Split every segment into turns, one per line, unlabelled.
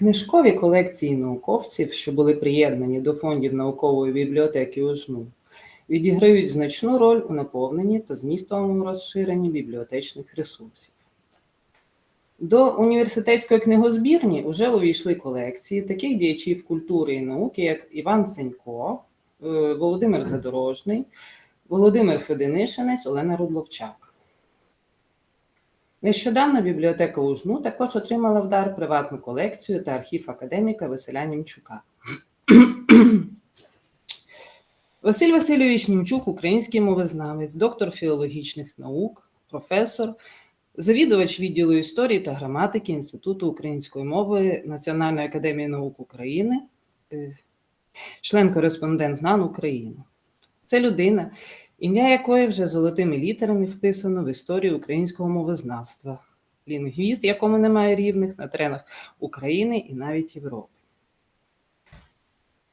Книжкові колекції науковців, що були приєднані до фондів наукової бібліотеки УЖНУ, відіграють значну роль у наповненні та змістовому розширенні бібліотечних ресурсів. До університетської книгозбірні вже увійшли колекції таких діячів культури і науки, як Іван Сенько, е, Володимир Задорожний, Володимир Феденишинець, Олена Рудловчак. Нещодавно бібліотека УЖНУ також отримала в дар приватну колекцію та архів академіка Василя Німчука. Василь Васильович Німчук, український мовознавець, доктор філологічних наук, професор, завідувач відділу історії та граматики Інституту української мови Національної академії наук України, е, член-кореспондент НАН України. Це людина, ім'я якої вже золотими літерами вписано в історію українського мовознавства, лінгвіст, якому немає рівних на теренах України і навіть Європи.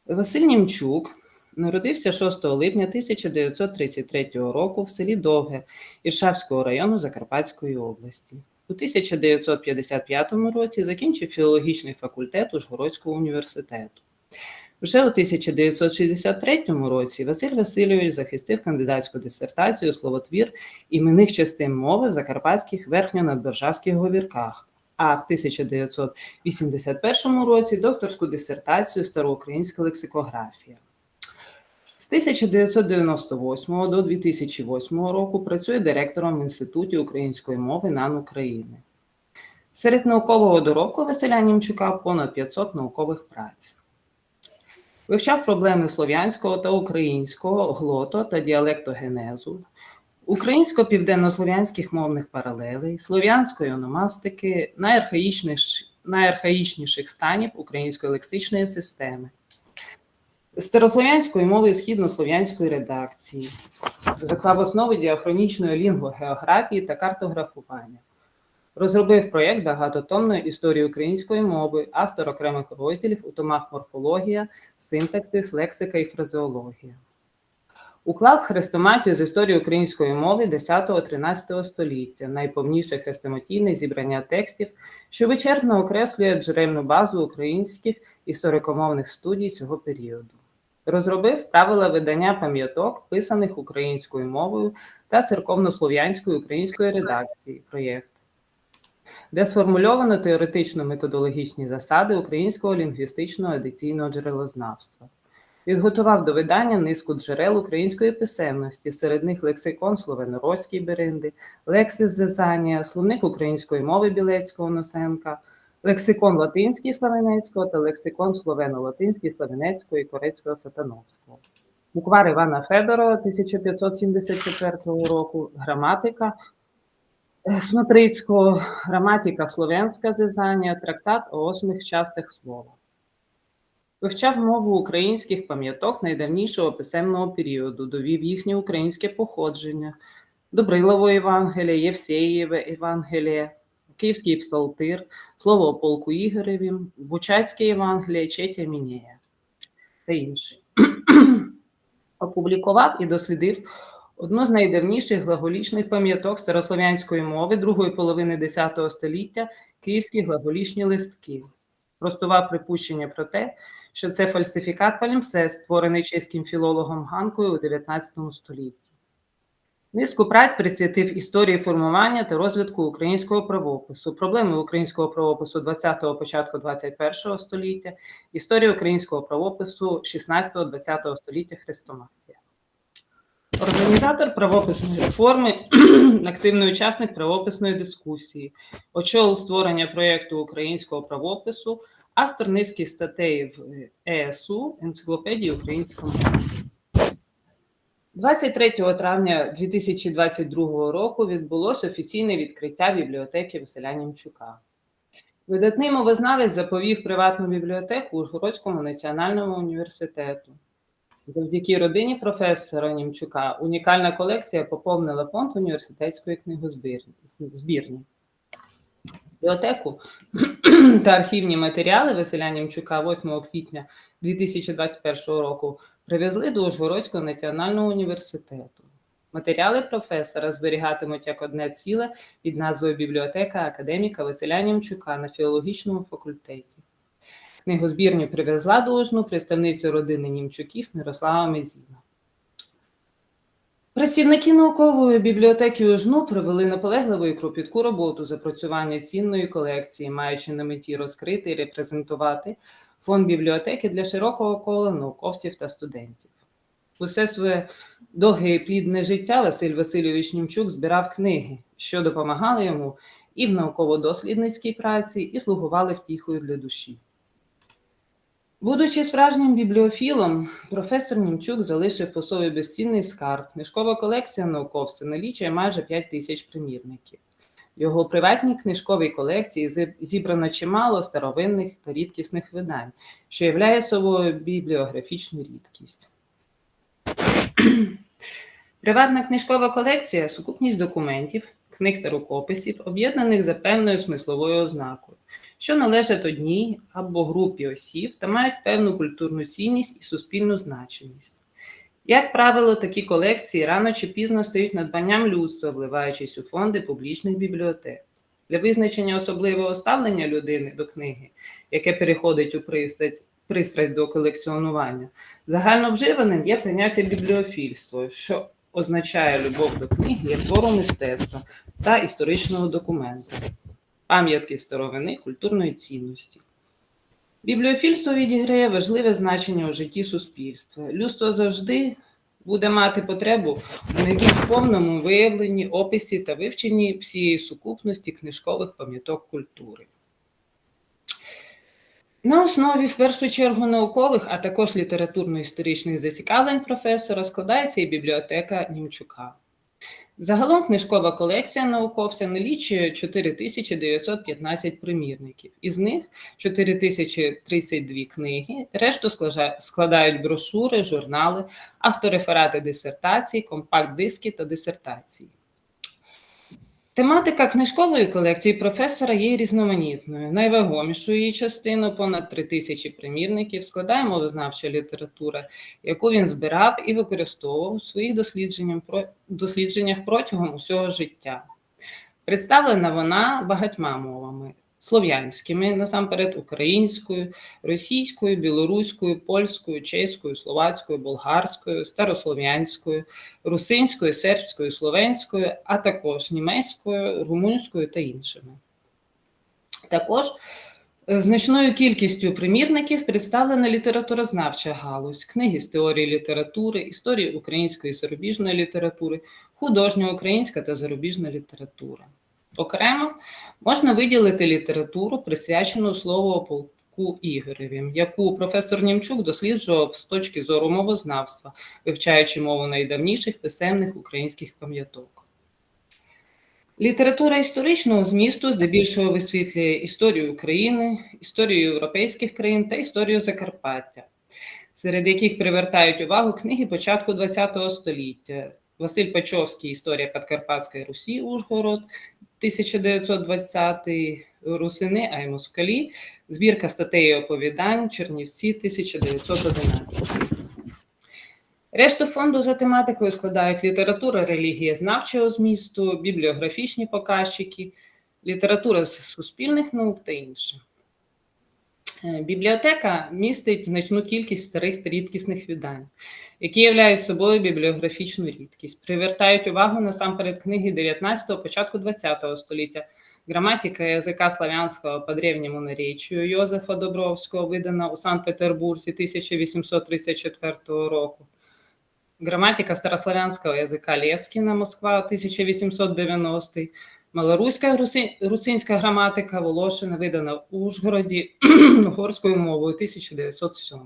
Василь Німчук народився 6 липня 1933 року в селі Довге Іршавського району Закарпатської області. У 1955 році закінчив філологічний факультет Ужгородського університету. Вже у 1963 році Василь Васильович захистив кандидатську дисертацію словотвір іменних частин мови в закарпатських верхньонадборжавських говірках, а в 1981 році докторську дисертацію Староукраїнська лексикографія. З 1998 до 2008 року працює директором в Інституті української мови НАН України. Серед наукового доробку Василя Німчука понад 500 наукових праць. Вивчав проблеми слов'янського та українського глото та діалектогенезу, українсько-південнослов'янських мовних паралелей, слов'янської ономастики, найархаїчниш- найархаїчніших станів української лексичної системи, старослов'янської мови і східнослов'янської редакції, заклав основи діахронічної лінгвогеографії та картографування. Розробив проєкт багатотомної історії української мови, автор окремих розділів у томах морфологія, синтаксис, лексика і фразеологія. Уклав хрестоматію з історії української мови 10-13 століття, найповніше хрестоматійне зібрання текстів, що вичерпно окреслює джерельну базу українських історико-мовних студій цього періоду. Розробив правила видання пам'яток, писаних українською мовою та церковнослов'янською української редакції проєкту де сформульовано теоретично-методологічні засади українського лінгвістичного едиційного джерелознавства. Підготував до видання низку джерел української писемності, серед них лексикон словено-роський Беринди, лексис Зезанія, словник української мови Білецького Носенка, лексикон латинський Славенецького та лексикон словено-латинський Славенецького і Корецького Сатановського. Буквар Івана Федорова 1574 року, граматика Смотрицького граматика слов'янська зизання, трактат о осмих частих слова. Вивчав мову українських пам'яток найдавнішого писемного періоду, довів їхнє українське походження, Добрилово Євангеліє, Євсеєве Євангеліє, Київський псалтир, Слово о полку Ігоревім, Бучацьке Євангеліє, Четя Мінея та інші. Опублікував і дослідив одну з найдавніших глаголічних пам'яток старослов'янської мови другої половини X століття київські глаголічні листки. Простував припущення про те, що це фальсифікат палімсест, створений чеським філологом Ганкою у 19 столітті. Низку праць присвятив історії формування та розвитку українського правопису, проблеми українського правопису 20-го, початку 21-го століття, історії українського правопису 16-20 століття Хрестоматія. Організатор правописної реформи, активний учасник правописної дискусії, очолив створення проєкту українського правопису, автор низки статей в ЕСУ Енциклопедії української мови. 23 травня 2022 року відбулося офіційне відкриття бібліотеки Василя Німчука. Видатний мовознавець заповів приватну бібліотеку Ужгородському національному університету. Завдяки родині професора Німчука унікальна колекція поповнила фонд університетської книгозбірні. Бібліотеку та архівні матеріали Василя Німчука 8 квітня 2021 року привезли до Ужгородського національного університету. Матеріали професора зберігатимуть як одне ціле під назвою Бібліотека академіка Василя Німчука на філологічному факультеті. Книгозбірню привезла до Ужну представниця родини Німчуків Мирослава Мезіна. Працівники наукової бібліотеки УЖНУ провели наполегливу і кропітку роботу з опрацювання цінної колекції, маючи на меті розкрити і репрезентувати фонд бібліотеки для широкого кола науковців та студентів. Усе своє довге і плідне життя Василь Васильович Німчук збирав книги, що допомагали йому і в науково-дослідницькій праці, і слугували втіхою для душі. Будучи справжнім бібліофілом, професор Німчук залишив по собі безцінний скарб. Книжкова колекція науковця налічує майже 5 тисяч примірників. Його приватній книжковій колекції зібрано чимало старовинних та рідкісних видань, що являє собою бібліографічну рідкість. Приватна книжкова колекція сукупність документів, книг та рукописів, об'єднаних за певною смисловою ознакою, що належать одній або групі осіб та мають певну культурну цінність і суспільну значимість. Як правило, такі колекції рано чи пізно стають надбанням людства, вливаючись у фонди публічних бібліотек. Для визначення особливого ставлення людини до книги, яке переходить у пристрасть, пристрасть до колекціонування, загально вживаним є поняття бібліофільство, що означає любов до книги як твору мистецтва та історичного документу, пам'ятки старовини культурної цінності. Бібліофільство відіграє важливе значення у житті суспільства. Людство завжди буде мати потребу у найбільш повному виявленні, описі та вивченні всієї сукупності книжкових пам'яток культури. На основі, в першу чергу, наукових, а також літературно-історичних зацікавлень професора складається і бібліотека Німчука. Загалом книжкова колекція науковця налічує 4915 примірників. Із них 4032 книги, решту складають брошури, журнали, автореферати дисертацій, компакт-диски та дисертації. Тематика книжкової колекції професора є різноманітною. Найвагомішу її частину, понад 3000 примірників, складає мовознавча література, яку він збирав і використовував у своїх дослідженнях протягом усього життя. Представлена вона багатьма мовами: слов'янськими, насамперед українською, російською, білоруською, польською, чеською, словацькою, болгарською, старослов'янською, русинською, сербською, словенською, а також німецькою, румунською та іншими. Також е, значною кількістю примірників представлена літературознавча галузь, книги з теорії літератури, історії української і зарубіжної літератури, художня українська та зарубіжна література. Окремо можна виділити літературу, присвячену слову полку Ігореві, яку професор Німчук досліджував з точки зору мовознавства, вивчаючи мову найдавніших писемних українських пам'яток. Література історичного змісту здебільшого висвітлює історію України, історію європейських країн та історію Закарпаття, серед яких привертають увагу книги початку ХХ століття. Василь Пачовський Історія Подкарпатської Русі, Ужгород, 1920 Русини, а й москалі, збірка статей і оповідань Чернівці 1911. Решту фонду за тематикою складають література релігія знавчого змісту, бібліографічні показчики, література з суспільних наук та інше. Е, Бібліотека містить значну кількість старих та рідкісних видань, які являють собою бібліографічну рідкість, привертають увагу насамперед книги 19-го, початку 20-го століття, граматика язика славянського по древньому наречію Йозефа Добровського, видана у Санкт-Петербурзі 1834 року, граматика старославянського язика Лєскіна, Москва, 1890 Малоруська русинська граматика Волошина видана в Ужгороді угорською мовою 1907.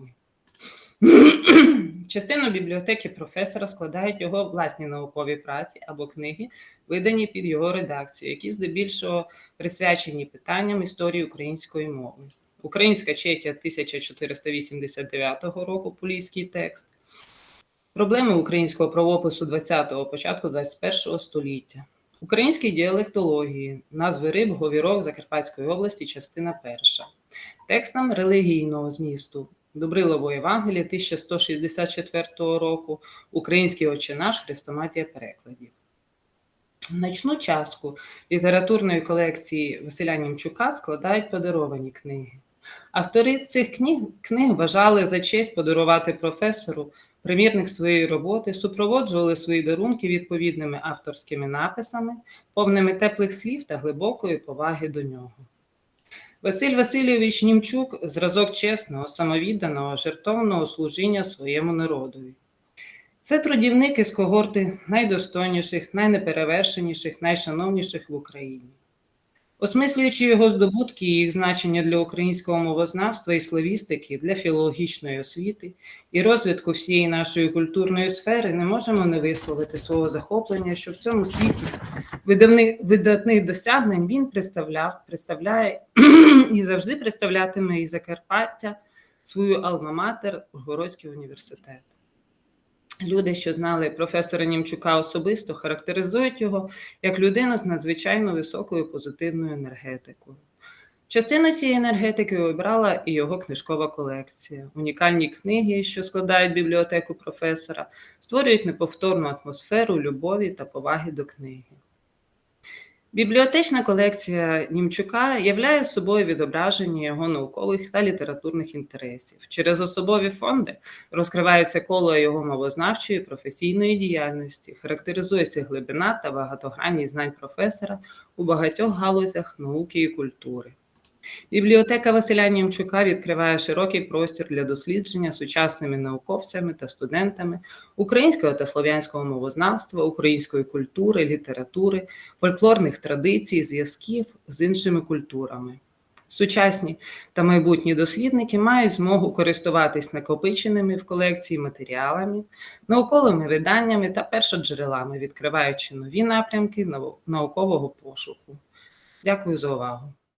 Частину бібліотеки професора складають його власні наукові праці або книги, видані під його редакцією, які здебільшого присвячені питанням історії української мови. Українська Четя 1489 року, поліський текст. Проблеми українського правопису 20-го, початку 21-го століття. Українські діалектології, назви риб, говірок Закарпатської області, частина перша. Текстам релігійного змісту. Добрилово Євангеліє 1164 року, Український Отче наш, Хрестоматія перекладів. Значну частку літературної колекції Василя Німчука складають подаровані книги. Автори цих книг, книг вважали за честь подарувати професору примірник своєї роботи, супроводжували свої дарунки відповідними авторськими написами, повними теплих слів та глибокої поваги до нього. Василь Васильович Німчук зразок чесного, самовідданого, жертовного служіння своєму народові. Це трудівник із когорти найдостойніших, найнеперевершеніших, найшановніших в Україні. Осмислюючи його здобутки і їх значення для українського мовознавства і славістики, для філологічної освіти і розвитку всієї нашої культурної сфери, не можемо не висловити свого захоплення, що в цьому світі видавни- видатних досягнень він представляв, представляє і завжди представлятиме і Закарпаття, свою алма-матер, Ужгородський університет. Люди, що знали професора Німчука особисто, характеризують його як людину з надзвичайно високою позитивною енергетикою. Частину цієї енергетики обрала і його книжкова колекція. Унікальні книги, що складають бібліотеку професора, створюють неповторну атмосферу любові та поваги до книги. Бібліотечна колекція Німчука являє собою відображення його наукових та літературних інтересів. Через особові фонди розкривається коло його мовознавчої професійної діяльності, характеризується глибина та багатогранність знань професора у багатьох галузях науки і культури. Бібліотека Василя Німчука відкриває широкий простір для дослідження сучасними науковцями та студентами українського та слов'янського мовознавства, української культури, літератури, фольклорних традицій, зв'язків з іншими культурами. Сучасні та майбутні дослідники мають змогу користуватись накопиченими в колекції матеріалами, науковими виданнями та першоджерелами, відкриваючи нові напрямки наукового пошуку. Дякую за увагу.